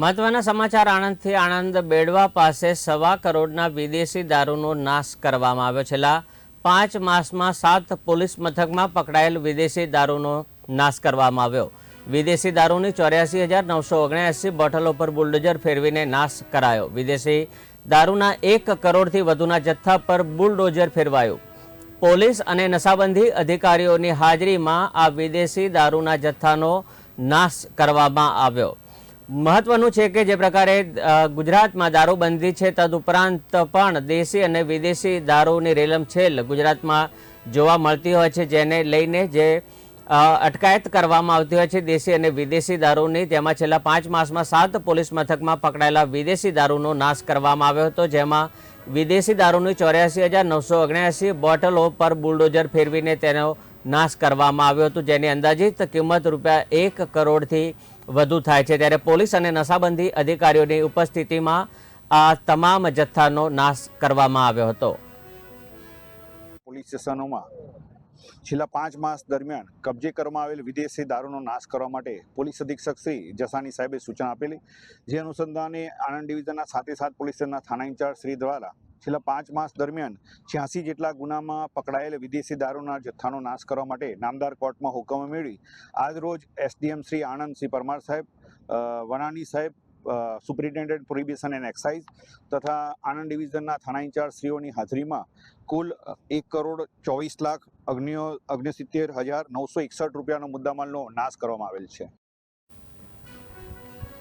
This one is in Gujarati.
મહત્વના સમાચાર આણંદથી આણંદ બેડવા પાસે સવા કરોડના વિદેશી દારૂનો નાશ કરવામાં આવ્યો. છેલ્લા પાંચ માસમાં સાત પોલીસ મથકમાં પકડાયેલ વિદેશી દારૂનો નાશ કરવામાં આવ્યો. વિદેશી દારૂની ચોર્યાસી હજાર નવસો ઓગણ્યાસી બોટલો પર બુલડોઝર ફેરવીને નાશ કરાયો. વિદેશી દારૂના એક કરોડથી વધુના જથ્થા પર બુલડોઝર ફેરવાયું. પોલીસ અને નશાબંધી અધિકારીઓની હાજરીમાં આ વિદેશી દારૂના જથ્થાનો નાશ કરવામાં આવ્યો. મહત્વનું છે કે જે પ્રકારે ગુજરાતમાં દારૂબંધી છે, તદુપરાંત પણ દેશી અને વિદેશી દારૂની રેલમછેલ ગુજરાતમાં જોવા મળતી હોય છે, જેને લઈને જે અટકાયત કરવામાં આવતી હોય છે દેશી અને વિદેશી દારૂની. તેમાં છેલ્લા પાંચ માસમાં સાત પોલીસ મથકમાં પકડાયેલા વિદેશી દારૂનો નાશ કરવામાં આવ્યો હતો, જેમાં વિદેશી દારૂની ચોર્યાસી હજાર નવસો ઓગણ્યાસી બોટલો પર બુલડોઝર ફેરવીને તેનો નાશ કરવામાં આવ્યો હતો. જેની અંદાજિત કિંમત રૂપિયા એક કરોડથી વધુ થાય છે ત્યારે પોલીસ અને નશાબંધી અધિકારીઓની ઉપસ્થિતિમાં આ તમામ જથ્થાનો નાશ કરવામાં આવ્યો હતો. પોલીસ સ્ટેશનોમાં છેલ્લા પાંચ માસ દરમિયાન કબજે કરવામાં આવેલ વિદેશી દારૂનો નાશ કરવા માટે પોલીસ અધિક્ષક શ્રી જસાની સાહેબે સૂચના આપેલી. જે અનુસંધાને આણંદ ડિવિઝનના સાથે સાથ પોલીસ સ્ટેશનના થાણા ઇન્ચાર્જ શ્રી દ્વારા છેલ્લા પાંચ માસ દરમિયાન છ્યાસી જેટલા ગુનામાં પકડાયેલ વિદેશી દારૂના જથ્થાનો નાશ કરવા માટે નામદાર કોર્ટમાં હુકમ મેળવી આજ રોજ એસડીએમ શ્રી આણંદ શ્રી પરમાર સાહેબ વનાની સાહેબ સુપ્રિન્ટેન્ડન્ટ પ્રોહિબિશન એન્ડ એક્સાઇઝ તથા આણંદ ડિવિઝનના થાણા ઇન્ચાર્જ શ્રીઓની હાજરીમાં કુલ એક કરોડ ચોવીસ લાખ અગ્નિઓ, અગ્નિસિત્તેર હજાર નવસો એકસઠ રૂપિયાનો મુદ્દામાલનો નાશ કરવામાં આવેલ છે.